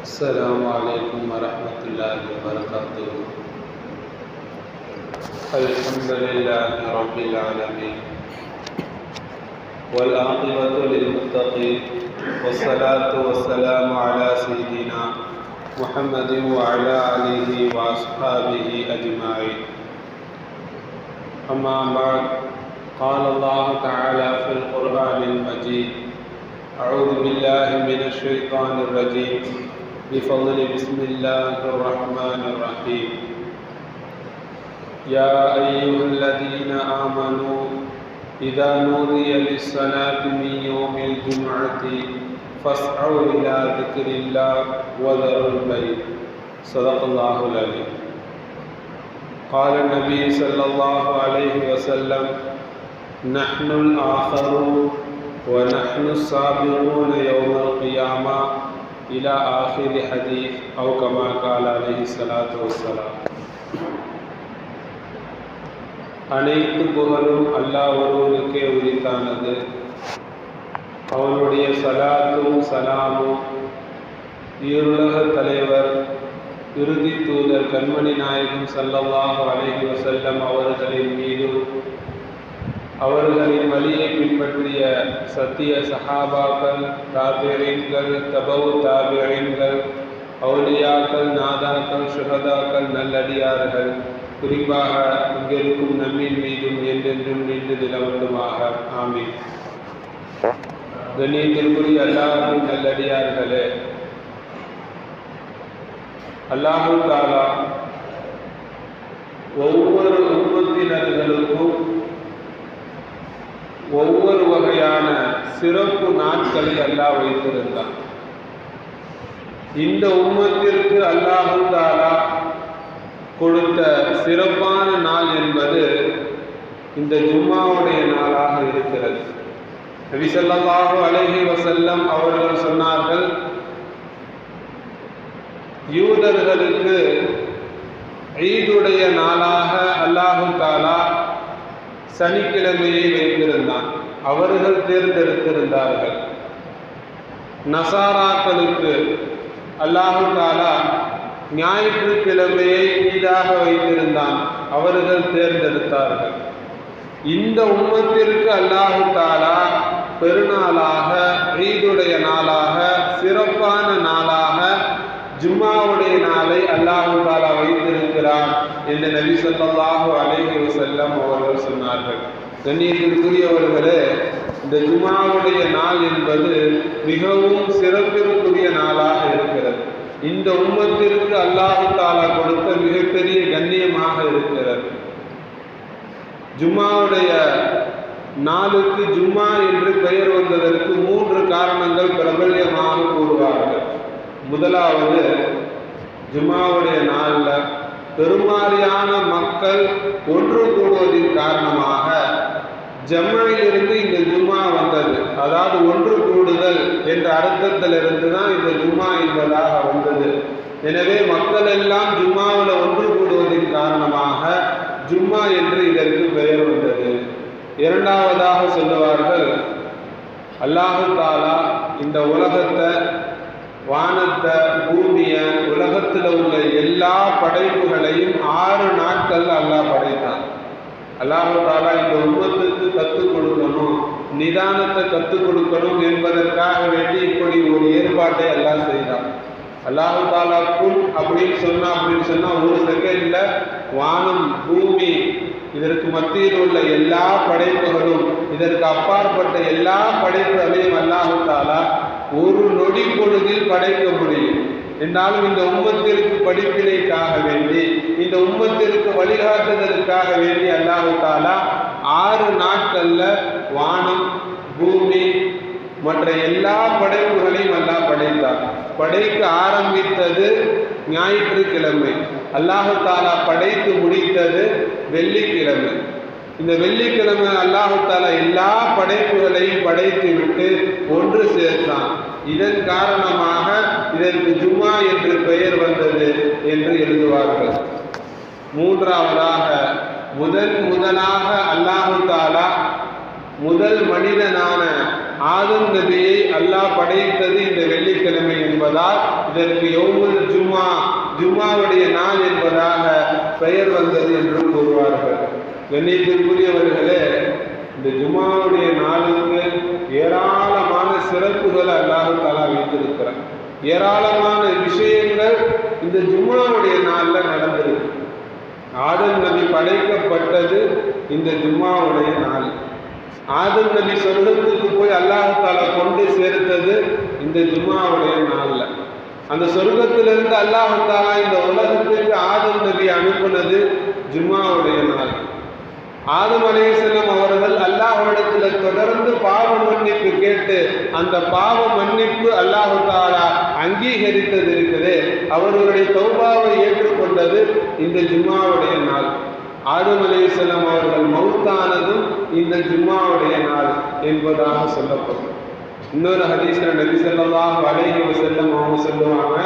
السلام عليكم ورحمة الله وبركاته. الحمد لله رب العالمين. والعاقبة للمتقين. والصلاة والسلام على سيدنا محمد وعلى آله وأصحابه أجمعين. أما بعد قال الله تعالى في القرآن المجيد أعوذ بالله من الشيطان الرجيم. بفضل بسم الله الرحمن الرحيم. يا أيها الذين آمنوا إذا نودي للصلاة من يوم الجمعة فاسعوا إلى ذكر الله وذروا البيت. صدق الله العليم قال النبي صلى الله عليه وسلم نحن الآخرون ونحن السابقون يوم القيامة إلى آخر حديث أو كما قال عليه الصلاة والسلام அனைத்து புகழும் அல்லாஹ் ஒருவனுக்கே உரித்தானது அவனுடைய சலாத்தும் சலாமும் ஈருலக தலைவர் இறுதி தூதர் கண்மணி நாயகம் சல்லல்லாஹு அலைஹி வஸல்லம் அவர்களின் மீதும் அவர்களின் வழியை பின்பற்றிய சத்திய சஹாபாக்கள் தாபியங்கள் தபவு தாபியங்கள் அவுலியாக்கள் நாதாக்கள் சுகதாக்கள் நல்லடியார்கள் குறிப்பாக இங்கிருக்கும் நம்மின் மீதும் என்றென்றும் நின்று நிலவட்டுமாக. ஆமீன். கண்ணியத்திற்குரிய அல்லாஹின் நல்லடியார்களே அல்லாஹு தாலா ஒவ்வொரு உம்மத்தினர்களுக்கும் ஒவ்வொரு வகையான சிறப்பு நாட்களை அல்லாஹ் வைத்திருந்தான். இந்த உம்மத்திற்கு அல்லாஹு தாலா கொடுத்த சிறப்பான நாள் என்பது இந்த ஜும்மாவுடைய நாளாக இருக்கிறது. நபிசல்லாஹு அலஹி வசல்லம் அவர்கள் சொன்னார்கள் யூதர்களுக்கு ஈதுடைய நாளாக அல்லாஹு தாலா சனிக்கிழமையை வைத்திருந்தான். அவர்கள் தேர்ந்தெடுத்திருந்தார்கள். நசாராக்களுக்கு அல்லாஹு தாலா ஞாயிற்றுக்கிழமையை ஈடாக வைத்திருந்தான். அவர்கள் தேர்ந்தெடுத்தார்கள். இந்த உம்மத்திற்கு அல்லாஹு தாலா பெருநாளாக ஈதுடைய நாளாக சிறப்பான நாளாக ஜும்மாவுடைய நாளை அல்லாஹு தாலா என்று நபி சொல்லாஹு அலேஹி வசல்லம் அவர்கள் சொன்னார்கள். கண்ணியத்திற்குரியவர்களே இந்த ஜுமாவுடைய நாள் என்பது மிகவும் சிறப்பிற்குரிய நாளாக இருக்கிறது. இந்த உம்மத்திற்கு அல்லாஹு தாலா கொடுத்த மிகப்பெரிய கண்ணியமாக இருக்கிறது. ஜும்மாவுடைய நாளுக்கு ஜும்மா என்று பெயர் வந்ததற்கு மூன்று காரணங்கள் பிரபல்யமாக கூறுவார்கள். முதலாவது ஜும்மாவுடைய நாளில் பெருமாறியான மக்கள் ஒன்று கூடுவதின் காரணமாக ஜம்மாயிலிருந்து இந்த ஜும்மா வந்தது. அதாவது ஒன்று கூடுதல் என்ற அர்த்தத்திலிருந்து தான் இந்த ஜும்மா என்பதாக வந்தது. எனவே மக்கள் எல்லாம் ஜும்மாவில் ஒன்று கூடுவதின் காரணமாக ஜும்மா என்று இதற்கு பெயர் வந்தது. இரண்டாவதாக சொல்லுவார்கள் அல்லாஹு தாலா இந்த உலகத்தை வானத்தை பூமியை உலகத்தில் உள்ள எல்லா படைப்புகளையும் ஆறு நாட்கள் அல்லாஹ் படைத்தான். அல்லாஹாலா இந்த உருவத்துக்கு கற்றுக் கொடுக்கணும் நிதானத்தை கற்றுக் கொடுக்கணும் என்பதற்காக வேண்டி இப்படி ஒரு ஏற்பாட்டை எல்லாம் செய்தான். அல்லாஹு தாலா குல் அப்படின்னு சொன்னா அப்படின்னு சொன்னா ஒரு செகண்ட்ல வானம் பூமி இதற்கு மத்தியில் உள்ள எல்லா படைப்புகளும் இதற்கு அப்பாற்பட்ட எல்லா படைப்புகளையும் அல்லாஹு தாலா ஒரு நொடி பொழுதில் படைக்க முடியும். என்றாலும் இந்த உம்மத்திற்கு படிப்பினைக்காக வேண்டி இந்த உம்மத்திற்கு வழிகாட்டுதலுக்காக வேண்டி அல்லாஹு தாலா ஆறு நாட்கள்ல வானம் பூமி மற்ற எல்லா படைப்புகளையும் அல்லாஹ் படைத்தார். படைக்க ஆரம்பித்தது ஞாயிற்றுக்கிழமை. அல்லாஹு தாலா படைத்து முடித்தது வெள்ளிக்கிழமை. இந்த வெள்ளிக்கிழமை அல்லாஹு தாலா எல்லா படைப்புகளையும் படைத்து விட்டு ஒன்று சேர்த்தான். இதன் காரணமாக இதற்கு ஜும்மா என்று பெயர் வந்தது என்று எழுதுவார்கள். மூன்றாவதாக முதன் முதலாக அல்லாஹு தாலா முதல் மனிதனான ஆதம் நபியை அல்லாஹ் படைத்தது இந்த வெள்ளிக்கிழமை என்பதால் இதற்கு எவ்வளவு ஜும்மா ஜும்மாவுடைய நாள் என்பதாக பெயர் வந்தது என்று கூறுவார்கள். கண்ணியத்திற்குரியவர்களே இந்த ஜும்மாவுடைய நாளுக்கு ஏராளமான சிறப்புகள் அல்லாஹு தாலா வைத்திருக்கிறார் ஏராளமான விஷயங்கள் இந்த ஜும்மாவுடைய நாளில் நடந்திருக்கு ஆதம் நபி படைக்கப்பட்டது இந்த ஜும்மாவுடைய நாள். ஆதம் நபி சொர்க்கத்துக்கு போய் அல்லாஹால கொண்டு சேர்த்தது இந்த ஜும்மாவுடைய நாளில். அந்த சொர்க்கத்திலிருந்து அல்லாஹாலா இந்த உலகத்துக்கு ஆதம் நபி அனுப்புனது ஜும்மாவுடைய நாள். ஆதம் அலையம் அவர்கள் அல்லாஹ்விடத்தில் தொடர்ந்து பாவ மன்னிப்பு கேட்டு அந்த பாவ மன்னிப்பு அல்லாஹு தாலா அங்கீகரித்தது இருக்குது. அவர்களுடைய தௌபாவை ஏற்றுக்கொண்டது இந்த ஜும்மாவுடைய நாள். ஆதம் அலையம் அவர்கள் மௌத்தானதும் இந்த ஜும்மாவுடைய நாள் என்பதாக சொல்லப்படும். இன்னொரு ஹதீஸ்ல நபி ஸல்லல்லாஹு அலைஹி வஸல்லம் அவங்க சொல்லுவாங்க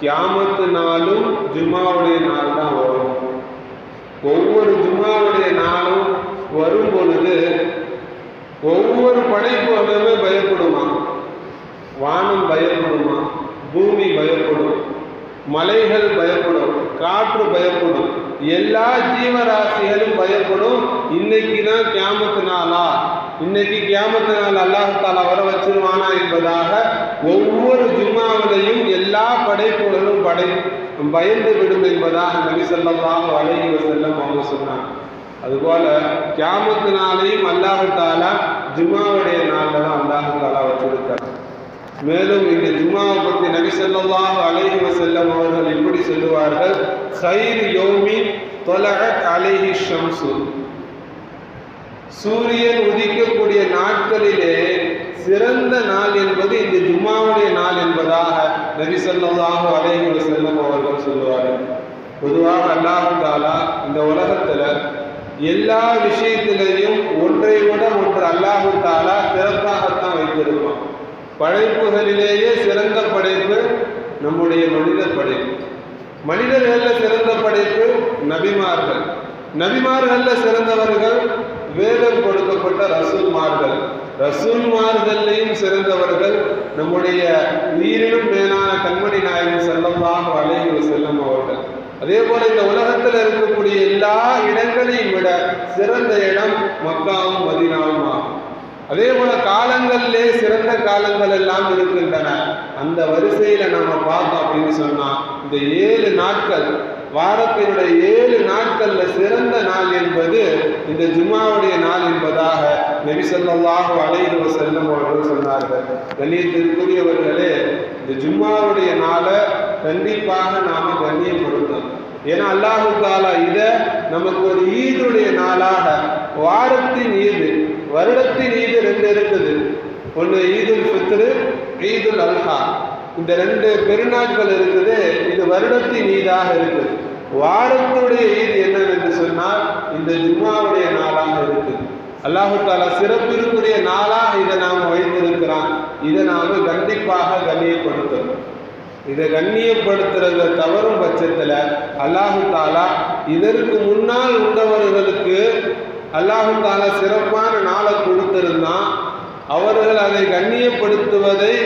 கியாமத்து நாளும் ஜும்மாவுடைய நாள் தான் வரும். ஒவ்வொரு ஜும்மாவுடைய நாளும் வரும் பொழுது ஒவ்வொரு படைப்பு எல்லாமே பயப்படுமா? வானம் பயப்படுமா? பூமி பயப்படும். மலைகள் பயப்படும். காற்று பயப்படும். எல்லா ஜீவராசிகளும் பயப்படும். இன்னைக்கு தான் கியாமத்து நாளா? இன்னைக்கு கியாமத்து நாள் அல்லாஹாலா வர வச்சிருவானா என்பதாக ஒவ்வொரு ஜும்மாவிலையும் எல்லா படைப்புகளும் படை பயந்து விடும் என்பதாக நபிசல்லாஹ் அலஹி வசல்லம் அவங்க சொன்னாங்க. அதுபோல கியாமத்து நாளையும் அல்லாஹு தாலா நாளில் தான் அல்லாஹு தாலா மேலும் இந்த ஜுமாவை பற்றி நபி சொல்லாஹ் அலஹி வசல்லம் அவர்கள் எப்படி சொல்லுவார்கள். சைர் யோமி தொலகத் அலஹி ஷம்சு சூரியன் உதிக்கக்கூடிய நாட்களிலே சிறந்த நாள் என்பது இந்த ஜும்மாவுடைய நாள் என்பதாக நபி ஸல்லல்லாஹு அலைஹி செல்லும் அவர்கள் சொல்லுவார்கள். பொதுவாக அல்லாஹு தாலா இந்த உலகத்துல எல்லா விஷயத்திலையும் ஒன்றை விட ஒன்று அல்லாஹு தாலா சிறப்பாகத்தான் வைத்திருப்பான். படைப்புகளிலேயே சிறந்த படைப்பு நம்முடைய மனித படைப்பு. மனிதர்களில் சிறந்த படைப்பு நபிமார்கள். நபிமார்களில் சிறந்தவர்கள் வேதம் கொடுக்கப்பட்ட ரசூல்மார்கள். ரசூல்மார்களையும் சிறந்தவர்கள் நம்முடைய உயிரிலும் மேலான கண்மணி நாயகன் செல்லமாக வளைவு செல்லும் அவர்கள். அதே போல இந்த உலகத்தில் இருக்கக்கூடிய எல்லா இடங்களையும் விட சிறந்த இடம் மக்காவும் மதினாவும் ஆகும். அதே போல காலங்களிலே சிறந்த காலங்கள் எல்லாம் இருக்கின்றன. அந்த வரிசையில நம்ம பார்த்தோம் அப்படின்னு சொன்னா இந்த ஏழு நாட்கள் வாரத்தினுடைய ஏழு நாட்கள்ல சிறந்த நாள் என்பது இந்த ஜும்மாவுடைய நாள் என்பதாக நபி ஸல்லல்லாஹு அலைஹி செல்லும் அவர்கள் சொன்னார்கள். கண்ணியத்திற்குரியவர்களே இந்த ஜும்மாவுடைய நாளை கண்டிப்பாக நாம கண்ணியப்படுத்தோம் ஏன்னா அல்லாஹு தாலா இதை நமக்கு ஒரு ஈதுடைய நாளாக வாரத்தின் ஈது வருடத்தின் ஈது ரெண்டு இருக்குது. ஒன்று ஈதுல் ஃபித்ரு ஈதுல் அல்ஹா. இந்த ரெண்டு பெருநாட்கள் இருக்குது இது வருடத்தின் ஈதாக இருக்குது. வாரத்துடைய ஈது என்னவென்று சொன்னால் இந்த ஜும்மாவுடைய நாளாக இருக்குது. அல்லாஹு தாலா சிறப்பிற்குரிய நாளாக இதை நாம் வைத்திருக்கிறான். இதை நாம் கண்டிப்பாக கண்ணியப்படுத்தணும். இதை கண்ணியப்படுத்துறத தவறும் பட்சத்தில் அல்லாஹு தாலா இதற்கு முன்னால் உள்ளவர்களுக்கு அல்லாஹு தாலா சிறப்பான நாளை கொடுத்திருந்தான். அவர்கள் அதை கண்ணியப்படுத்துவதை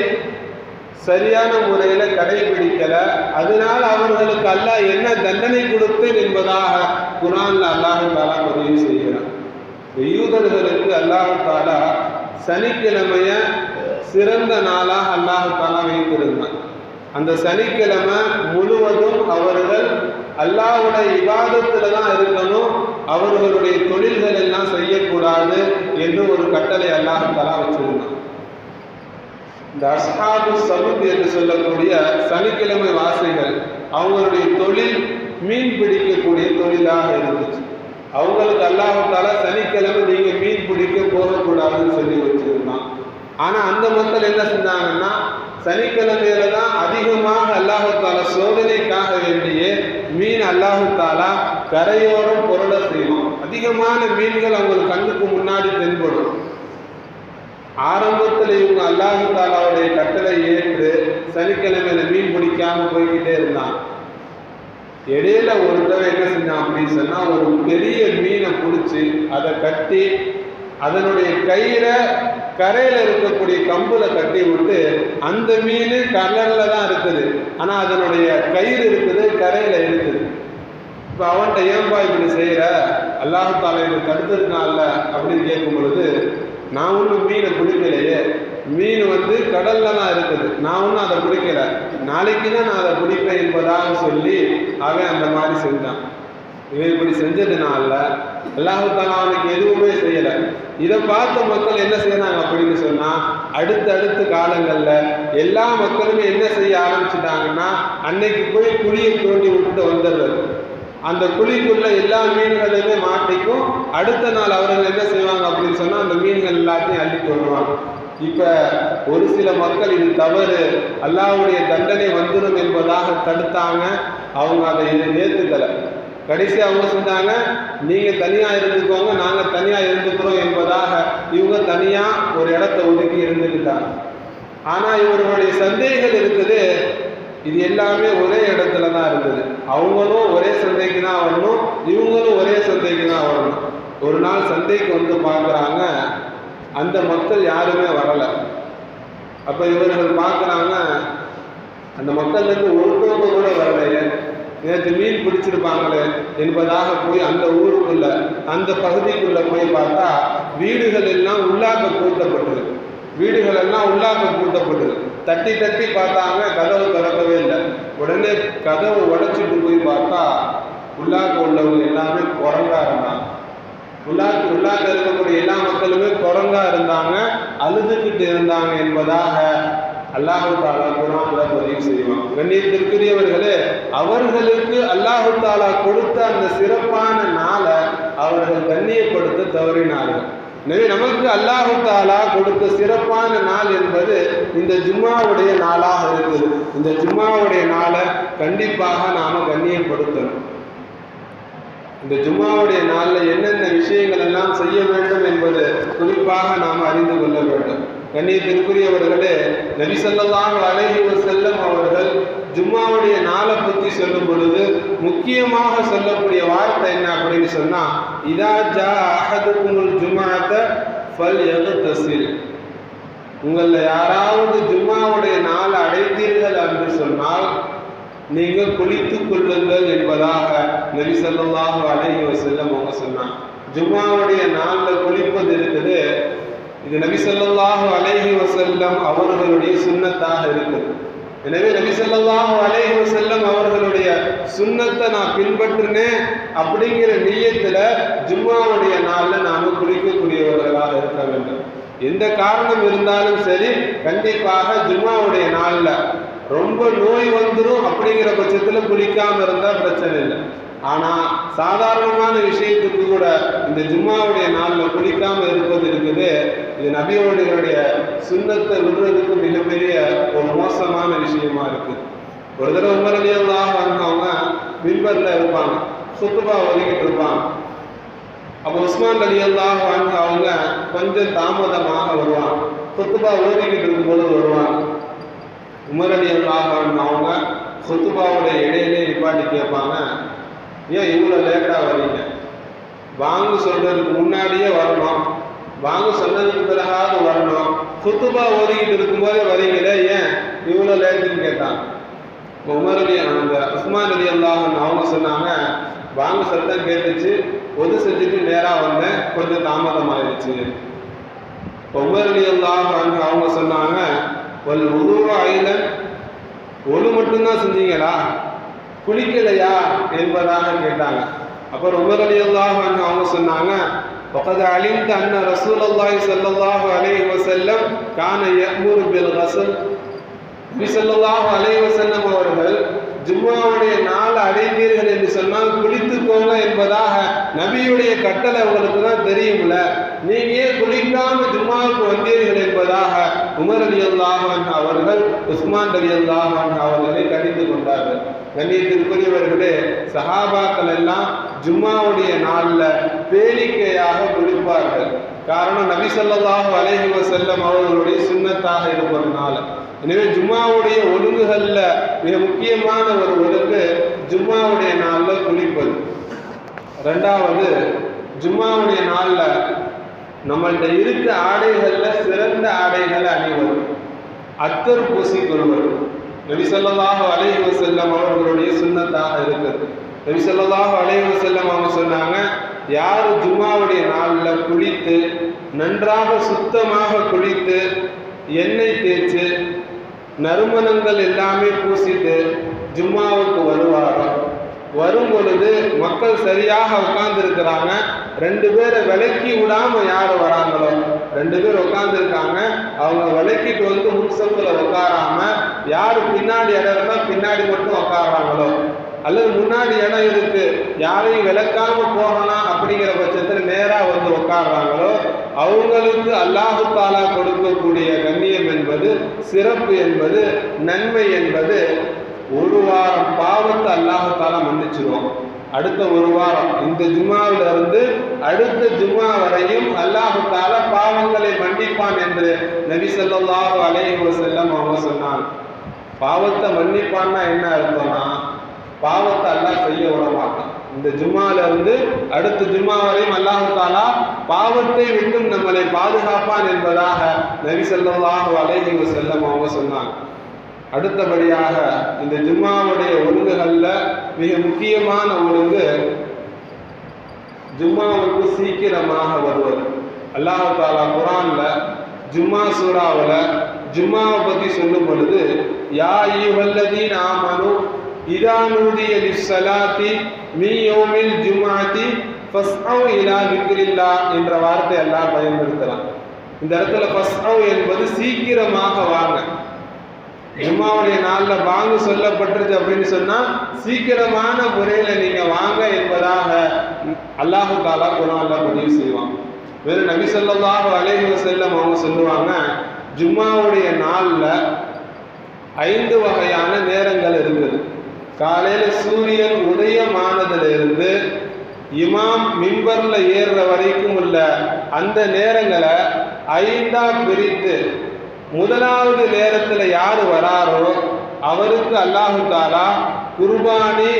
சரியான முறையில் கடைபிடிக்கல. அதனால் அவர்களுக்கு அல்லாஹ் என்ன தண்டனை கொடுத்தேன் என்பதாக குரான்ல அல்லாஹு தாலா பதிவு செய்கிறான். யூதர்களுக்கு அல்லாஹு தாலா சனிக்கிழமைய சிறந்த நாளாக அல்லாஹு தாலா வைத்திருந்தான். அந்த சனிக்கிழமை முழுவதும் அவர்கள் அல்லாஹுடைய விவாதத்தில் தான் இருக்கணும் அவர்களுடைய தொழில்கள் எல்லாம் செய்யக்கூடாது என்று ஒரு கட்டளை அல்லாஹ் தாலா வச்சிருந்தான். இந்த அஸ்ஹாபு சமுத் என்று சொல்லக்கூடிய சனிக்கிழமை வாசிகள் அவங்களுடைய தொழில் மீன் பிடிக்கக்கூடிய தொழிலாக இருந்துச்சு. அவங்களுக்கு அல்லாஹால சனிக்கிழமை நீங்க மீன் பிடிக்க போகக்கூடாதுன்னு சொல்லி வச்சிருந்தான். ஆனா அந்த மக்கள் என்ன செஞ்சாங்கன்னா சனிக்கிழமையில தான் அதிகமாக அல்லாஹால சோதனைக்காக வேண்டியே மீன் அல்லாஹு கரையோரம் பொருளை செய்வோம். அதிகமான மீன்கள் அவங்களுக்கு கண்ணுக்கு முன்னாடி தென்படும். ஆரம்பத்தில் இவங்க அல்லாஹு தாலாவுடைய கட்டளை ஏற்று சனிக்கிழமையில மீன் பிடிக்காம போய்கிட்டே இருந்தான். இடையில ஒரு தடவை என்ன செஞ்சான் அப்படின்னு சொன்னா ஒரு பெரிய மீனை பிடிச்சி அதை கட்டி அதனுடைய கயிறை கரையில் இருக்கக்கூடிய கம்புல கட்டி விட்டு அந்த மீன் கடலில் தான் இருக்குது. ஆனால் அதனுடைய கயிறு இருக்குது கரையில் இருக்குது. இப்போ அவன்கிட்ட ஏன்பா இப்படி செய்கிற அல்லாஹால இதை தடுத்திருக்கான்ல அப்படின்னு கேட்கும் பொழுது நான் ஒன்றும் மீனை பிடிக்கலையே மீன் வந்து கடல்ல தான் இருக்குது. நான் ஒன்றும் அதை பிடிக்கல நாளைக்கு தான் நான் அதை பிடிப்பேன் என்பதாக சொல்லி அவன் அந்த மாதிரி செஞ்சான். இவன் இப்படி செஞ்சதுனால அல்லாஹால அவனுக்கு எதுவுமே செய்யலை. இதை பார்த்த மக்கள் என்ன செய்யறாங்க அப்படின்னு சொன்னால் அடுத்த அடுத்த காலங்களில் எல்லா மக்களுமே என்ன செய்ய ஆரம்பிச்சிட்டாங்கன்னா அன்னைக்கு போய் குழியை தோண்டி விட்டுட்டு வந்துடுறது. அந்த குழிக்குள்ள எல்லா மீன்களுமே மாட்டிக்கும். அடுத்த நாள் அவர்கள் என்ன செய்வாங்க அப்படின்னு சொன்னால் அந்த மீன்கள் எல்லாத்தையும் அள்ளி கொள்வாங்க இப்ப ஒரு சில மக்கள் இது தவறு. அல்லாவுடைய தண்டனை வந்துடும் என்பதாக தடுத்தாங்க. அவங்க அதை ஏற்றுக்கலை கடைசி அவங்க சொன்னாங்க நீங்க தனியா இருந்துக்கோங்க நாங்க தனியா இருந்துக்கிறோம் என்பதாக இவங்க தனியா ஒரு இடத்த ஒதுக்கி இருந்துக்கிட்டாங்க. ஆனா இவர்களுடைய சந்தேகங்கள் இருக்குது இது எல்லாமே ஒரே இடத்துல தான் இருந்தது. அவங்களும் ஒரே சந்தைக்கு தான் வரணும். இவங்களும் ஒரே சந்தைக்கு தான் வரணும். ஒரு நாள் சந்தைக்கு வந்து பார்க்குறாங்க. அந்த மக்கள் யாருமே வரலை. அப்போ இவர்கள் பார்க்குறாங்க அந்த மக்கள்லேருந்து ஒருத்தவங்க கூட வரலையே. நேற்று மீன் பிடிச்சிருப்பாங்களே என்பதாக போய் அந்த ஊருக்குள்ள அந்த பகுதிக்குள்ள போய் பார்த்தா வீடுகள் எல்லாம் உள்ளாக்க பூட்டப்பட்டது. வீடுகள் எல்லாம் உள்ளாக்க பூட்டப்பட்டது. தட்டி தட்டி பார்த்தாங்க கதவு திறக்கவே இல்லை. உடனே கதவு உடைச்சிட்டு போய் பார்த்தா உள்ளாக்க உள்ளவங்க எல்லாமே குரங்கா இருந்தாங்க. உள்ளாக்கு உள்ளாக்க இருக்கக்கூடிய எல்லா மக்களுமே குரங்கா இருந்தாங்க அழுதுகிட்டு இருந்தாங்க என்பதாக அல்லாஹு தாலா குரான்ல பதிவு செய்வான். கண்ணியத்திற்குரியவர்களே அவர்களுக்கு அல்லாஹு தாலா கொடுத்த அந்த சிறப்பான நாளை அவர்கள் கண்ணியப்படுத்த தவறினார்கள். எனவே நமக்கு அல்லாஹு தாலா கொடுத்த சிறப்பான நாள் என்பது இந்த ஜும்மாவுடைய நாளாக இருக்குது. இந்த ஜும்மாவுடைய நாளை கண்டிப்பாக நாம கண்ணியப்படுத்தணும். இந்த ஜும்மாவுடைய நாளில் என்னென்ன விஷயங்கள் எல்லாம் செய்ய வேண்டும் என்பது குறிப்பாக நாம் அறிந்து கொள்ள வேண்டும். கண்ணியத்திற்குரியவர்களே நபிசல்லாஹு அலைஹி செல்லும் அவர்கள் ஜும்மாவுடைய நாளை பற்றி சொல்லும் பொழுது முக்கியமாக சொல்லக்கூடிய வார்த்தை என்ன அப்படின்னு சொன்னா இதா ஜா அஹதுக்குமுல் ஜும்மாத்த ஃபல் எகுத்தசில் உங்களில் யாராவது ஜும்மாவுடைய நாள் அடைந்தீர்கள் என்று சொன்னால் நீங்கள் குளித்துக் கொள்ளுங்கள் என்பதாக நபி ஸல்லல்லாஹு அலைஹி வஸல்லம் அவங்க சொன்னாங்க. ஜும்மாவுடைய நாளில் குளிப்பது இருக்குது. இது நபி ஸல்லல்லாஹு அலைஹி வசல்லம் அவர்களுடைய சுன்னத்தாக இருக்குது. எனவே நபி ஸல்லல்லாஹு அலேஹி செல்லம் அவர்களுடைய சுண்ணத்தை நான் பின்பற்றினேன் அப்படிங்கிற நியத்துல ஜும்மாவுடைய நாளில் நாம குளிக்கக்கூடியவர்களாக இருக்க வேண்டும். எந்த காரணம் இருந்தாலும் சரி கண்டிப்பாக ஜும்மாவுடைய நாளில் ரொம்ப நோய் வந்துடும் அப்படிங்கிற பட்சத்தில் குளிக்காம இருந்தா பிரச்சனை இல்லை. ஆனா சாதாரணமான விஷயத்துக்கு கூட இந்த ஜும்மாவுடைய நாள்ல குளிக்காம இருப்பது இருக்குது. இது நபியோடைய சுண்ணத்தை விடுறதுக்கு மிகப்பெரிய ஒரு மோசமான விஷயமா இருக்கு. ஒரு தடவை உமர் வந்தவங்க அல்லாஹ் இருப்பாங்க. சுத்துபா ஒதுக்கிட்டு இருப்பாங்க. அப்போ உஸ்மான் அலி அல்லாஹ் அவங்க கொஞ்சம் தாமதமாக வருவாங்க. சுத்துபா ஓதிக்கிட்டு இருக்கும்போது வருவாங்க. உமரடி அலி அல்லாஹ் அவங்க சுத்துபாவுடைய இடையிலே நிப்பாட்டி கேட்பாங்க. ஏன் இவ்வளோ லேட்டாக வரீங்க வாங்க சொல்றதுக்கு முன்னாடியே வரணும். வாங்க சொன்னதுக்கு பிறகாவது வரணும். குத்துபா ஓதிக்கிட்டு இருக்கும்போதே வரீங்களே ஏன்? இவ்வளோ லேட்டுன்னு கேட்டான். உமர் அலி அந்த உஸ்மான் அலி அல்லாஹன் அவங்க சொன்னாங்க வாங்க சத்தம் கேட்டுச்சு ஒது செஞ்சுட்டு நேராக வந்தேன் கொஞ்சம் தாமதமாயிருச்சு உமர் அலி அல்லாஹன் அவங்க சொன்னாங்க ஒரு உருவ ஐலன் ஒன்று மட்டும்தான் செஞ்சீங்களா? குளிக்கலையா என்பதாக கேட்டாங்க அப்புறம் உமர் அலி அல்லாஹ் அவங்க சொன்னாங்க وقد علمت أن رسول الله صلى الله عليه وسلم كان يأمر بالغسل நபி ஸல்லல்லாஹு அலைஹி வஸல்லம் அவர்கள் ஜும்மாவுடைய நாள் அடைந்தீர்கள் என்று சொன்னால் குளித்துக்கோங்க என்பதாக நபியுடைய கட்டளை உங்களுக்கு தான் தெரியும்ல நீங்க ஏன் குளிக்காம ஜும்மாவுக்கு வந்தீர்கள் என்பதாக உமர் அலி அல்லாஹன் அவர்கள் உஸ்மான் அலி அல்லாஹன் அவர்களை கடிந்து கொண்டார்கள் கண்ணியத்திற்குரியவர்களே சஹாபாக்கள் எல்லாம் ஜும்மாவுடைய நாளில் பேரிக்கையாக குளிப்பார்கள். காரணம் நபி ஸல்லல்லாஹு அலைஹி வஸல்லம் அவர்களுடைய சுன்னத்தாக இருப்பதுனால. எனவே ஜும்மாவுடைய ஒழுங்குகளில் மிக முக்கியமான ஒரு ஒழுங்கு ஜும்மாவுடைய நாளில் குளிப்பது. ரெண்டாவது ஜும்மாவுடைய நாளில் நம்மள்கிட்ட இருக்க ஆடைகளில் சிறந்த ஆடைகளை அணிவது. அத்தர் பூசிக்கொள்வது நபிசல்லாஹு அலைஹி செல்லம் அவர்களுடைய சுண்ணத்தாக இருக்குது நபிசல்லாஹு அலைஹி செல்லம் அவங்க சொன்னாங்க யார் ஜும்மாவுடைய நாளில் குளித்து நன்றாக சுத்தமாக குளித்து எண்ணெய் தேய்ச்சு நறுமணங்கள் எல்லாமே பூசிட்டு ஜும்மாவுக்கு வருவாரோ? வரும் பொழுது மக்கள் சரியாக உட்கார்ந்துருக்கிறாங்க. ரெண்டு பேரை விலக்கி விடாம யார் வராங்களோ? ரெண்டு பேர் உட்கார்ந்து இருக்காங்க அவங்க விலக்கிட்டு வந்து முன்சத்துல உட்காராம யார் பின்னாடி இடம் இருந்தால் பின்னாடி மட்டும் உட்காடுறாங்களோ அல்லது முன்னாடி இடம் இருக்கு யாரையும் விளக்காம போகலாம் அப்படிங்கிற பட்சத்தில் நேராக வந்து உட்காடுறாங்களோ அவங்களுக்கு அல்லாஹு தாலா கொடுக்கக்கூடிய கண்ணியம் என்பது சிறப்பு என்பது நன்மை என்பது ஒரு வாரம் பாவத்தை அல்லாஹு தாலா மன்னிச்சிருவோம் அடுத்த ஒரு வாரம் இந்த ஜும்மாவில இருந்து அடுத்த ஜும்மா வரையும் அல்லாஹு தாலா பாவங்களை மன்னிப்பான் என்று நபி சொல்லாஹு அலைஹி வசல்லம் அவங்க சொன்னாங்க. பாவத்தை மன்னிப்பான்னா என்ன அர்த்தம்னா பாவத்தை அல்லாஹ் செய்ய விட மாட்டான் இந்த ஜும்மால வந்து அடுத்த ஜும்மா வரையும் அல்லாஹு தாலா பாவத்தை விட்டும் நம்மளை பாதுகாப்பான் என்பதாக நபி செல்லவாக அலைஹி வஸல்லம் அவங்க சொன்னாங்க. அடுத்தபடியாக இந்த ஜும்மாவுடைய ஒழுங்குகளில் மிக முக்கியமான ஒழுங்கு ஜும்மாவுக்கு சீக்கிரமாக வருவது. அல்லாஹாலா குரான்ல ஜும்மா சூறாவில் ஜும்மாவை பற்றி சொல்லும் பொழுது யா ஈவல்லதீன் ஆமனு இதா நூதிய லிஸ்ஸலாத்தி மீ யௌமில் ஜும்ஆத்தி ஃபஸ்அவ் இலா விக்ரில்லா என்ற வார்த்தை எல்லாம் பயன்படுத்தலாம் இந்த இடத்துல ஃபஸ்அவ் என்பது சீக்கிரமாக வாங்க. ஜும்மாவுடைய நாளில் வாங்க சொல்லப்பட்டிருச்சு அப்படின்னு சொன்னால் சீக்கிரமான முறையில் நீங்கள் வாங்க என்பதாக அல்லாஹு தாலா குரான் பதிவு செய்வான். வேறு நபி சொல்லதாக அலைஹி செல்லம் அவங்க சொல்லுவாங்க ஜும்மாவுடைய நாளில் ஐந்து வகையான நேரங்கள் இருக்குது காலையில் சூரியன் உதயமானதிலிருந்து இமாம் மின்பரில் ஏறுற வரைக்கும் உள்ள அந்த நேரங்களை ஐந்தாம் பிரித்து முதலாவது நேரத்தில் யார் வராரோ அவருக்கு அல்லாஹு தாலா குர்பானி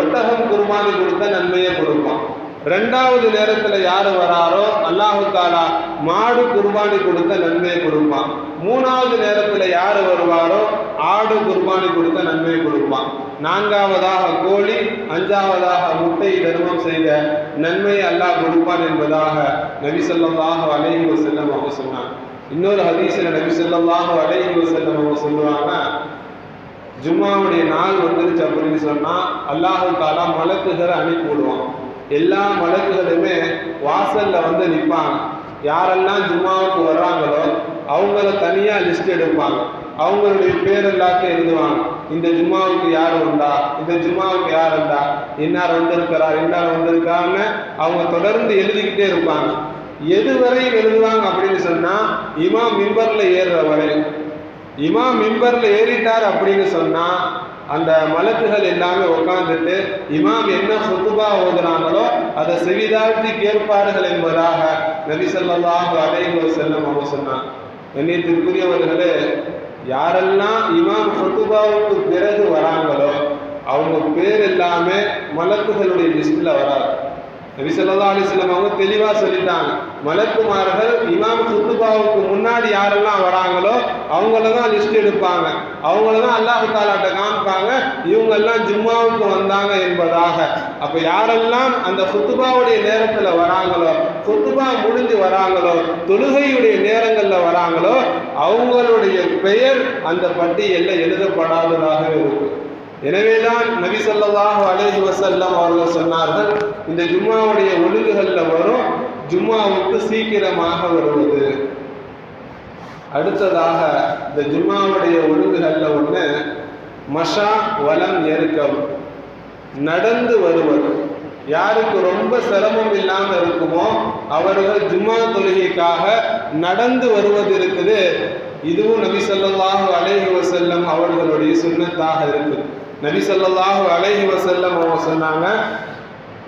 ஒட்டகம் குர்பானி கொடுத்த நன்மையை கொடுப்பான். ரெண்டாவது நேரத்தில் யார் வராரோ அல்லாஹு தாலா மாடு குர்பானி கொடுத்த நன்மையை கொடுப்பான் மூணாவது நேரத்தில் யார் வருவாரோ ஆடு குர்பானி கொடுத்த நன்மையை கொடுப்பான் நான்காவதாக கோழி அஞ்சாவதாக முட்டை தர்மம் செய்த நன்மை அல்லாஹ் கொடுப்பான் என்பதாக நபி ஸல்லல்லாஹு அலைஹி செல்லம் அவங்க சொன்னான் இன்னொரு ஹதீசில் நபி செல்லமாக அலைஹி செல்லம் அவங்க சொல்லுவாங்க ஜும்மாவுடைய நாள் வந்துருச்சு அப்படின்னு சொன்னா அல்லாஹு தாலா மலக்குகளை அனுப்பி விடுவான். எல்லா மலக்குகளுமே வாசல்ல வந்து நிற்பாங்க யாரெல்லாம் ஜும்மாவுக்கு வர்றாங்களோ அவங்கள தனியா லிஸ்ட் எடுப்பாங்க. அவங்களுடைய பேர் எல்லாத்தையும் எழுதுவாங்க. இந்த ஜும்மாவுக்கு யார் உண்டா? இந்த ஜும்மாவுக்கு யார் இருந்தா? இன்னார் வந்திருக்கிறா இன்னார் வந்திருக்கான்னு அவங்க தொடர்ந்து எழுதிக்கிட்டே இருப்பாங்க. எது வரையும் எழுதுவாங்க அப்படின்னு சொன்னா இமாம் மிம்பர்ல ஏறுற வரை இமாம் மிம்பர்ல ஏறிட்டார் அப்படின்னு சொன்னா அந்த மலக்குகள் எல்லாமே உட்கார்ந்துட்டு இமாம் என்ன சுத்துபா ஓதுறாங்களோ அதை செவிதாழ்த்தி கேட்பார்கள் என்பதாக நபி ஸல்லல்லாஹு அலைஹி செல்லம் அவங்க சொன்னாங்க கண்ணியத்திற்குரியவர்களே யாரெல்லாம் இமாம் ஹுத்துபாவுக்கு பிறகு வராங்களோ அவங்க பேர் எல்லாமே மலக்குகளுடைய லிஸ்டில் வராது. நபி சொல்லா அலிஸ்லம் அவங்க தெளிவா சொல்லிட்டாங்க. மலக்குமார்கள் இமாம் குத்துபாவுக்கு முன்னாடி யாரெல்லாம் வராங்களோ அவங்கள தான் லிஸ்ட் எடுப்பாங்க. அவங்கள தான் அல்லாஹ் தாலாட்ட காமிப்பாங்க. இவங்க எல்லாம் ஜும்மாவுக்கு வந்தாங்க என்பதாக. அப்ப யாரெல்லாம் அந்த குத்துபாவுடைய நேரத்துல வராங்களோ குத்துபா முடிஞ்சு வராங்களோ தொழுகையுடைய நேரங்கள்ல வராங்களோ அவங்களுடைய பெயர் அந்த பட்டியல்ல எழுதப்படாததாக இருக்கும் எனவேதான் நபி ஸல்லல்லாஹு அலேஹி வசல்லம் அவர்கள் சொன்னார்கள் இந்த ஜும்மாவுடைய ஒழுங்குகள்ல வரும் ஜும்மாவுக்கு சீக்கிரமாக வருவது. அடுத்ததாக இந்த ஜும்மாவுடைய ஒழுங்குகள்ல ஒண்ணு மஷா வலம் எருக்கம் நடந்து வருவது. யாருக்கு ரொம்ப சிரமம் இல்லாம இருக்குமோ அவர்கள் ஜும்மா தொழுகைக்காக நடந்து வருவது இருக்குது. இதுவும் நபி சொல்லாஹு அலேஹி வசல்லம் அவர்களுடைய சுன்னத்தாக இருக்குது. நபி சொல்லாஹு அலைஹி வசல்லம் அவங்க சொன்னாங்க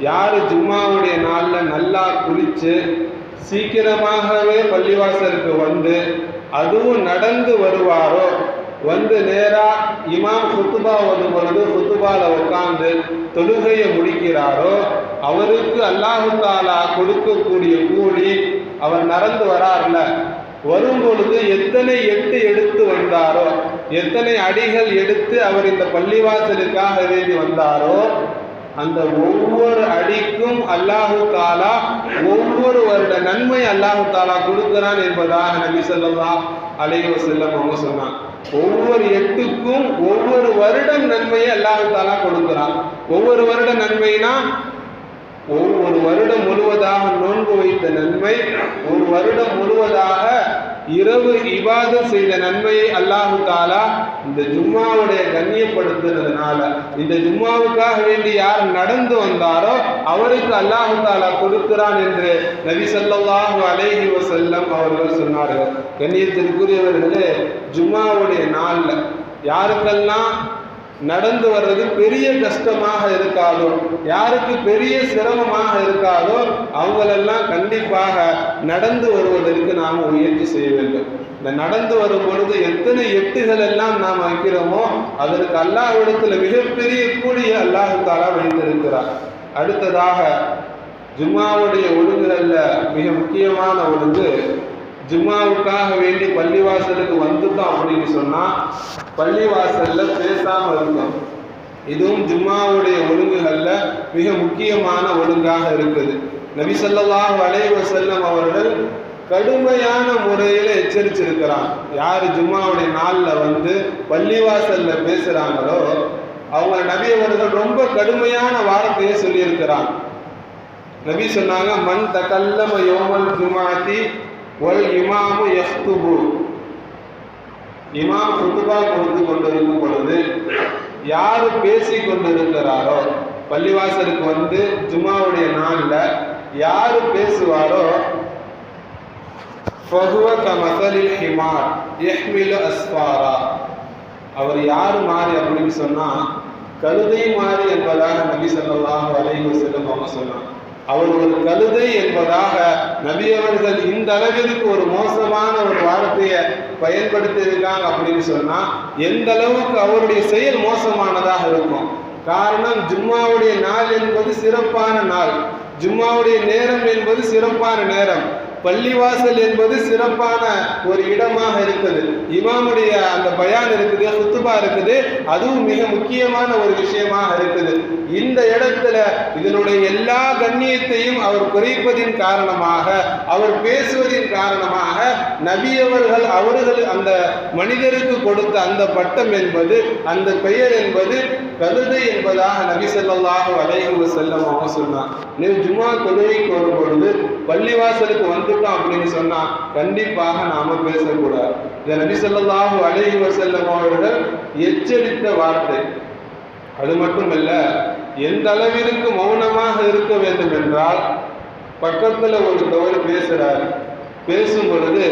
யார் ஜும்மாவுடைய நாளில் நல்லா குளித்து சீக்கிரமாகவே பள்ளிவாசலுக்கு வந்து அதுவும் நடந்து வருவாரோ வந்து நேராக இமாம் குத்துபா ஓதும் பொழுது குத்துபாவில் உட்காந்து தொழுகையை முடிக்கிறாரோ அவருக்கு அல்லாஹு தாலா கொடுக்கக்கூடிய கூலி அவர் நடந்து வரார்ல. வரும் பொழுது எத்தனை எட்டு எடுத்து வந்தாரோ எத்தனை அடிகள் எடுத்து அவர் இந்த பள்ளிவாசலுக்காக எழுதி வந்தாரோ அந்த ஒவ்வொரு அடிக்கும் அல்லாஹு தாலா ஒவ்வொரு வருட நன்மை அல்லாஹு தாலா கொடுக்கிறான் என்பதாக நபி சொல்லா அலைவ செல்லம் அவங்க சொன்னான் ஒவ்வொரு எட்டுக்கும் ஒவ்வொரு வருடம் நன்மையை அல்லாஹு தாலா கொடுக்கிறான். ஒவ்வொரு வருட நன்மைனா ஒவ்வொரு வருடம் முழுவதாக நோன்பு வைத்த நன்மை ஒரு வருடம் முழுவதாக இரவு இபாதத் செய்த நன்மையை அல்லாஹு தாலா இந்த ஜும்மாவுடைய கண்ணியப்படுத்துறதுனால இந்த ஜும்மாவுக்காக வேண்டி யார் நடந்து வந்தாரோ அவருக்கு அல்லாஹு தாலா கொடுக்கிறான் என்று நபி ஸல்லல்லாஹு அலேஹி வசல்லம் அவர்கள் சொன்னார்கள். கண்ணியத்திற்குரியவர்களே ஜும்மாவுடைய நாளில் யாருக்கெல்லாம் நடந்து வர்றது பெரிய கஷ்டமாக இருக்காதோ யாருக்கு பெரிய சிரமமாக இருக்காதோ அவங்களெல்லாம் கண்டிப்பாக நடந்து வருவதற்கு நாம் முயற்சி செய்ய வேண்டும். இந்த நடந்து வரும் பொழுது எத்தனை எட்டுகள் எல்லாம் நாம் வைக்கிறோமோ அதற்கு அல்லாஹ்விடத்தில் மிகப்பெரிய கூலிய அல்லாஹு தாலா வைத்திருக்கிறார். அடுத்ததாக ஜும்மாவுடைய ஒழுங்குகள்ல மிக முக்கியமான ஒழுங்கு ஜும்மாவுக்காக வேண்டி பள்ளிவாசலுக்கு வந்துட்டோம் அப்படின்னு சொன்னா பள்ளிவாசல்ல பேசாம இருந்தோம். இதுவும் ஜும்மாவுடைய ஒழுங்குகள்ல மிக முக்கியமான ஒழுங்காக இருக்குது. நபி ஸல்லல்லாஹு அலைஹி அவர்கள் கடுமையான முறையில் எச்சரிச்சிருக்கிறான் யார் ஜும்மாவுடைய நாளில் வந்து பள்ளிவாசல்ல பேசுறாங்களோ அவங்க நபி அவர்கள் ரொம்ப கடுமையான வார்த்தையை சொல்லியிருக்கிறான் நபி சொன்னாங்க மண் தகல்லம யோமல் ஜுமாத்தி ஒல் இமாமு எஸ்துபு இமாம் குத்துபா கொடுத்து கொண்டிருக்கும் பொழுது யார் பேசி கொண்டிருக்கிறாரோ பள்ளிவாசலுக்கு வந்து ஜுமாவுடைய நாளில் யார் பேசுவாரோ ஃபஹுவ கமசலில் ஹிமார் யஹ்மிலு அஸ்வாரா அவர் யார் மாறி அப்படின்னு சொன்னால் கழுதை மாறி என்பதாக நபி ஸல்லல்லாஹு அலைஹி வஸல்லம் அவங்க சொன்னாங்க. அவர் ஒரு கழுதை என்பதாக நபியவர்கள் இந்த அளவிற்கு ஒரு மோசமான ஒரு வார்த்தையை பயன்படுத்தி இருக்காங்க அப்படின்னு சொன்னா எந்த அளவுக்கு அவருடைய செயல் மோசமானதாக இருக்கும். காரணம் ஜும்மாவுடைய நாள் என்பது சிறப்பான நாள். ஜும்மாவுடைய நேரம் என்பது சிறப்பான நேரம். பள்ளிவாசல் என்பது சிறப்பான ஒரு இடமாக இருக்குது. இமாமுடைய அந்த பயான் இருக்குது சுத்துபா இருக்குது அதுவும் மிக முக்கியமான ஒரு விஷயமாக இருக்குது. இந்த இடத்துல இதனுடைய எல்லா கண்ணியத்தையும் அவர் குறைப்பதின் காரணமாக அவர் பேசுவதின் காரணமாக நபியவர்கள் அவர்கள் அந்த மனிதருக்கு கொடுத்த அந்த பட்டம் என்பது அந்த பெயர் என்பது கழுதை என்பதாக நபி செல்லாக அலைஹி வஸல்லம் அவங்க சொன்னாங்க. நீ ஜும்மா தொழுகைக்கு வரும் பொழுது பள்ளிவாசலுக்கு வந்துட்டோம் அப்படின்னு சொன்னா கண்டிப்பாக நாம பேசக்கூடாது. இந்த நபி சொல்லாஹு அலைஹி வஸல்லம் அவர்கள் எச்சரித்த வார்த்தை. அது மட்டுமல்ல எந்த அளவிற்கு மௌனமாக இருக்க வேண்டும் என்றால் பக்கத்துல ஒருத்தவர் பேசுறாரு. பேசும் பொழுது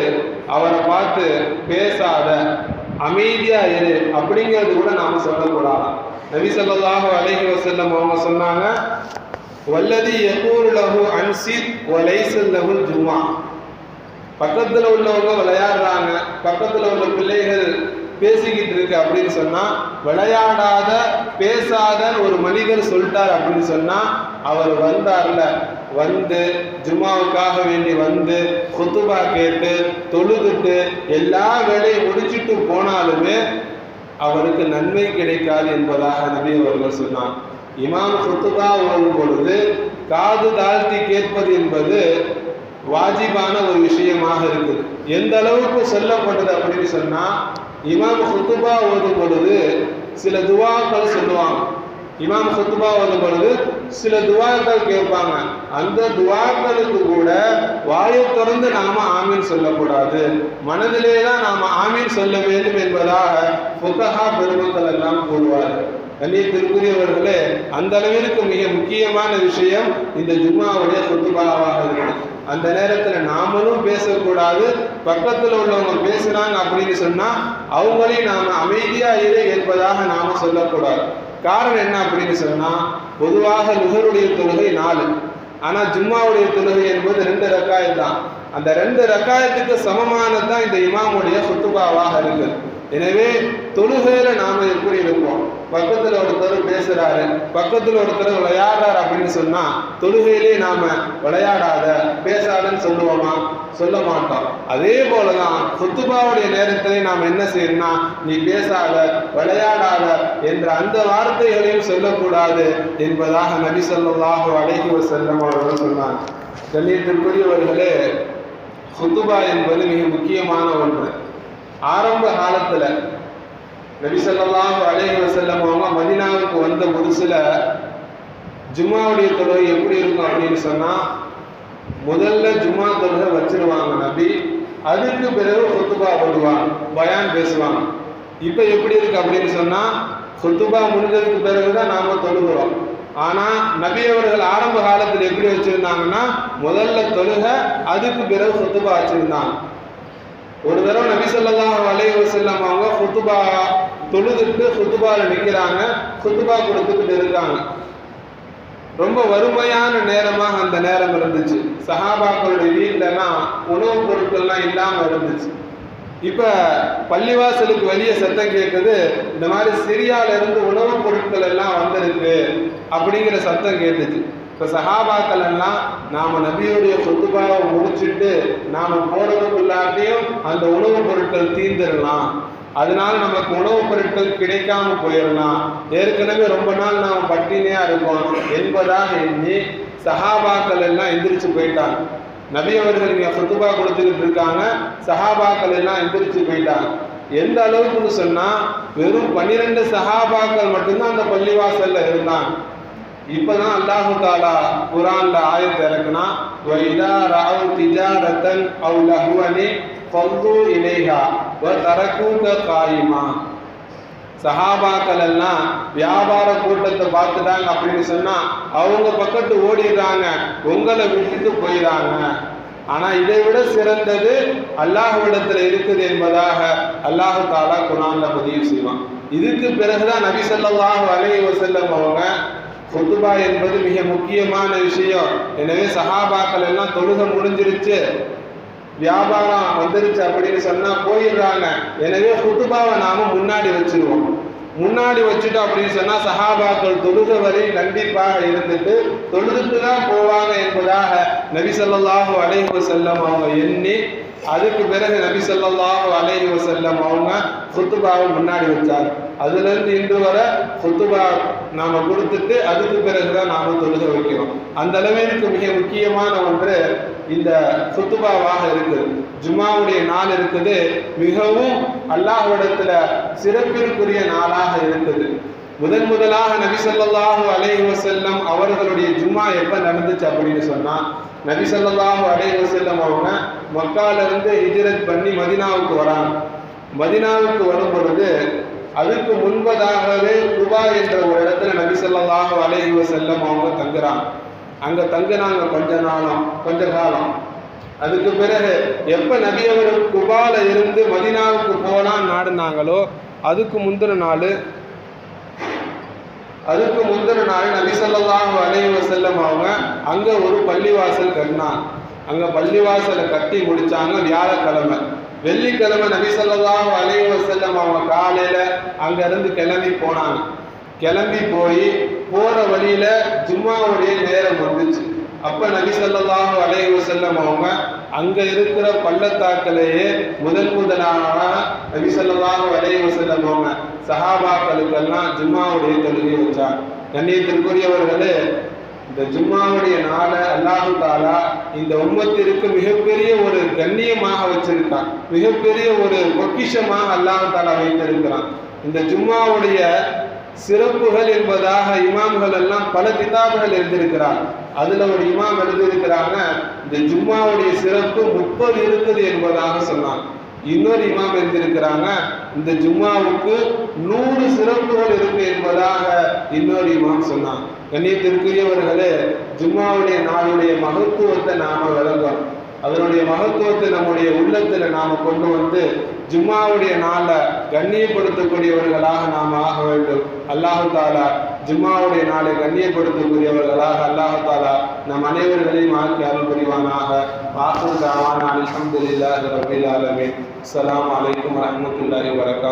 அவரை பார்த்து பேசாத அமைதியா இரு. அப்படிங்கிறது கூட நாம சொல்லக்கூடாது நபி ஸல்லல்லாஹு அலைஹி வஸல்லம் அவங்க சொன்னாங்க வல்லதி யகூல் லகு அன்சித் ஒலைசல் லகு ஜும்மா. பக்கத்தில் உள்ளவங்க விளையாடுறாங்க பக்கத்தில் உள்ள பிள்ளைகள் பேசிக்கிட்டு இருக்கு அப்படின்னு சொன்னா விளையாடாத பேசாத ஒரு மனிதர் சொல்லிட்டார் அப்படின்னு சொன்னா அவர் வந்தார்ல. வந்து ஜுமாவுக்காக வேண்டி வந்து குத்துபா கேட்டு தொழுதுட்டு எல்லா வேலையும் முடிச்சுட்டு போனாலுமே அவருக்கு நன்மை கிடைக்காது என்பதாக நபி அவர்கள் சொன்னார். இமாம் குத்துபா ஓடும் பொழுது காது தாழ்த்தி கேட்பது என்பது வாஜிபான ஒரு விஷயமாக இருக்குது. எந்த அளவுக்கு சொல்லப்பட்டது அப்படின்னு சொன்னா இமாம் சுத்துபா ஓதும் பொழுது சில துவாக்கள் சொல்லுவாங்க. இமாம் சுத்துபா ஓதும் பொழுது சில துவாக்கள் கேட்பாங்க. அந்த துவாக்களுக்கு கூட வாயை திறந்து நாம ஆமீன் சொல்லக்கூடாது. மனதிலே தான் நாம ஆமீன் சொல்ல வேண்டும் என்பதாக புகஹா பெருமக்கள் எல்லாம் கூறுவார்கள். கண்ணியத்திற்குரியவர்களே அந்த அளவிற்கு மிக முக்கியமான விஷயம் இந்த ஜும்மாவுடைய குத்துபாவாக இருக்கு அந்த நேரத்துல நாமளும் பேசக்கூடாது பக்கத்துல உள்ளவங்க பேசுறாங்க அப்படின்னு சொன்னா அவங்களையும் நாம அமைதியா இரு என்பதாக நாம சொல்லக்கூடாது. காரணம் என்ன அப்படின்னு சொன்னா பொதுவாக நுகருடைய தொழுகை நாலு. ஆனா ஜும்மாவுடைய தொழுகை என்பது ரெண்டு ரக்காயம் தான் அந்த ரெண்டு ரக்காயத்துக்கு சமமானது தான் இந்த இமாமுடைய சுத்துபாவாக இருக்குது. எனவே தொழுகையில நாம எப்படி இருப்போம் பக்கத்துல ஒருத்தர் பேசுறாரு பக்கத்துல ஒருத்தர் விளையாடுறாரு அப்படின்னு சொன்னா தொழுகையிலே நாம விளையாடாத பேசாதன்னு சொல்லுவோமா? சொல்ல மாட்டோம். அதே போலதான் சுத்துபாவுடைய நேரத்திலே நாம் என்ன செய்யணும்னா நீ பேசாத விளையாடாத என்ற அந்த வார்த்தைகளையும் சொல்லக்கூடாது என்பதாக நபி சொல்லாஹு அழகி செல்லம் அவர்கள் சொன்னாங்க. கண்ணியத்திற்குரியவர்களே சுத்துபா என்பது மிக முக்கியமான ஒன்று. ஆரம்ப காலத்துல நபிசல்லாம் ஸல்லல்லாஹு அலைஹி வஸல்லம் அவங்க மதினாவுக்கு வந்த புதுசுல ஜும்மாவுடைய தொழுகை எப்படி இருக்கும் அப்படின்னு சொன்னா முதல்ல ஜும்மா தொழுகை வச்சிருவாங்க நபி. அதுக்கு பிறகு ஹுத்துபா போடுவாங்க பயான் பேசுவாங்க. இப்போ எப்படி இருக்கு அப்படின்னு சொன்னா ஹுத்துபா முடிஞ்சதுக்கு பிறகுதான் நாம தொழுகிறோம். ஆனா நபி அவர்கள் ஆரம்ப காலத்தில் எப்படி வச்சிருந்தாங்கன்னா முதல்ல தொழுக அதுக்கு பிறகு சொத்துபா வச்சிருந்தாங்க. ஒரு தடவை நபி சொல்லலாம் அலைஹி செல்லம் அவங்க ஹுத்துபா தொழுதுட்டு ஹுத்துபால நிற்கிறாங்க ஹுத்துபா கொடுத்துக்கிட்டு இருக்காங்க ரொம்ப வறுமையான நேரமாக அந்த நேரம் இருந்துச்சு. சஹாபாக்களுடைய வீட்டிலலாம் உணவுப் பொருட்கள்லாம் இல்லாமல் இருந்துச்சு. இப்போ பள்ளிவாசலுக்கு வெளியே சத்தம் கேட்குது இந்த மாதிரி சிரியால இருந்து உணவுப் பொருட்கள் எல்லாம் வந்திருக்கு அப்படிங்கிற சத்தம் கேட்டுச்சு. இப்போ சஹாபாக்கள் எல்லாம் நாம நபியுடைய சொத்துபாவை முடிச்சுட்டு நாம போறதுக்குள்ளாட்டியும் அந்த உணவுப் பொருட்கள் தீர்ந்துடலாம். அதனால நமக்கு உணவுப் பொருட்கள் கிடைக்காம போயிடலாம். ஏற்கனவே ரொம்ப நாள் நாம் பட்டினியா இருக்கோம் என்பதாக எண்ணி சஹாபாக்கள் எல்லாம் எந்திரிச்சு போயிட்டாங்க. நபி அவர்கள் இங்க ஃபுத்துபா கொடுத்துக்கிட்டு இருக்காங்க. சஹாபாக்கள் எல்லாம் எந்திரிச்சு போயிட்டாங்க. எந்த அளவுக்குன்னு சொன்னா வெறும் பன்னிரெண்டு சஹாபாக்கள் மட்டும்தான் அந்த பள்ளிவாசல்ல இருந்தாங்க. இப்பதான் அல்லாஹு தாலா குரான்ல ஆயத்தை இறக்குனா வைதா ராவ் திஜாரத்தன் அவு லஹுவனி ஃபந்து இலேஹா வ தரக்கூக காயிமா. சஹாபாக்கள் எல்லாம் வியாபார கூட்டத்தை பார்த்துட்டாங்க அப்படின்னு சொன்னா அவங்க பக்கத்து ஓடிடுறாங்க உங்களை விட்டுட்டு போயிடாங்க ஆனா இதை விட சிறந்தது அல்லாஹ்விடத்துல இருக்குது என்பதாக அல்லாஹு தாலா குரான்ல பதிவு செய்வான். இதுக்கு பிறகுதான் நபி ஸல்லல்லாஹு அலைஹி வஸல்லம் அவங்க குத்துபா என்பது மிக முக்கியமான விஷயம். எனவே சஹாபாக்கள் எல்லாம் தொழுக முடிஞ்சிருச்சு. வியாபாரம் வந்துருச்சு அப்படின்னு சொன்னா போயிடுறாங்க. எனவே குத்துபாவை நாம முன்னாடி வச்சிருவோம். முன்னாடி வச்சுட்டோம் அப்படின்னு சொன்னா சஹாபாக்கள் தொழுகை வரை கண்டிப்பாக இருந்துட்டு தொழுதுட்டு தான் போவாங்க என்பதாக நபி சொல்லாஹு அலைஹு செல்லம் அவங்க எண்ணி அதுக்கு பிறகு நபி ஸல்லல்லாஹு அலைஹி செல்லம் அவங்க குத்துபாவை முன்னாடி வச்சார் அதுல இருந்து இன்று வர குத்துபா நாம கொடுத்துட்டு அதுக்கு பிறகுதான் நாம தொழுக வைக்கிறோம். அந்த அளவிற்கு மிக முக்கியமான ஒன்று இந்த சுத்துபாவாக இருக்குது. ஜும்மாவுடைய நாள் இருக்குது. மிகவும் அல்லாஹ்விடத்துல சிறப்பிற்குரிய நாளாக இருக்குது. முதன் முதலாக நபி சொல்லாஹு அலைஹி வசல்லம் அவர்களுடைய ஜும்மா எப்ப நடந்துச்சு அப்படின்னு சொன்னா நபி ஸல்லல்லாஹு அலைஹி வஸல்லம் அவங்க மக்கால இருந்து பண்ணி மதினாவுக்கு வராங்க. மதினாவுக்கு வரும் பொழுது அதுக்கு முன்பதாகவே குபா என்ற ஒரு இடத்துல நபி ஸல்லல்லாஹு அலைஹி செல்லம் அவங்க தங்குறாங்க. அங்க தங்குனாங்க கொஞ்ச நாளம் கொஞ்ச காலம். அதுக்கு பிறகு எப்ப நபி அவர்கள் குபால இருந்து மதினாவுக்கு போலாம் நாடுனாங்களோ அதுக்கு முந்தின நாள் அதுக்கு முந்தின நாள் நபி அலைவ செல்லம் அவங்க அங்கே ஒரு பள்ளிவாசல் கட்டினான் அங்கே பள்ளிவாசலை கட்டி முடித்தாங்க வியாழக்கிழமை. வெள்ளிக்கிழமை நபி அலைவ செல்லம் அவங்க காலையில் அங்கேருந்து கிளம்பி போனாங்க. கிளம்பி போய் போகிற வழியில் ஜும்மாவுடைய நேரம் வந்துச்சு. அப்போ நபி அலைவ செல்லம் அவங்க அங்க இருக்கிற பள்ளத்தாக்கிலேயே முதல் முதலாக நபிசல்லாக ஸல்லல்லாஹு அலைஹி சஹாபாக்களுக்கெல்லாம் ஜும்மாவுடைய தொழுகை வச்சார் கண்ணியத்திற்குரியவர்களே இந்த ஜும்மாவுடைய நாளை அல்லாஹு தாலா இந்த உம்மத்திற்கு மிகப்பெரிய ஒரு கண்ணியமாக வச்சிருக்கான். மிகப்பெரிய ஒரு பொக்கிஷமாக அல்லாஹு தாலா வைத்திருக்கிறான். இந்த ஜும்மாவுடைய சிறப்புகள் என்பதாக இமாம்கள் எல்லாம் பல கிதாபுகள் எழுதியிருக்கிறார். அதுல ஒரு இமாம் எழுதியிருக்கிறாங்க இந்த ஜும்மாவுடைய சிறப்பு முப்பது இருக்குது என்பதாக சொன்னான் இன்னொரு இமாம் எழுதியிருக்கிறாங்க இந்த ஜும்மாவுக்கு நூறு சிறப்புகள் இருக்கு என்பதாக இன்னொரு இமாம் சொன்னான் கண்ணியத்திற்குரியவர்களே ஜும்மாவுடைய நாளுடைய மகத்துவத்தை நாம விளங்கணும். அதனுடைய மகத்துவத்தை நம்முடைய உள்ளத்துல நாம கொண்டு வந்து ஜும்மாவுடைய நாளை கண்ணியப்படுத்தக்கூடியவர்களாக நாம் ஆக வேண்டும். அல்லாஹு தாலா ஜும்மாவுடைய நாளை கண்ணியப்படுத்தக்கூடியவர்களாக அல்லாஹு தாலா நம் அனைவர்களையும் ஆக்கி அருள் புரிவானாக. வாசல் தாவான அல்ஹம்துலில்லாஹி ரபில் ஆலமீன். அஸ்ஸலாமு வலைக்கம் வரமத்துல்லாஹி வரகாத்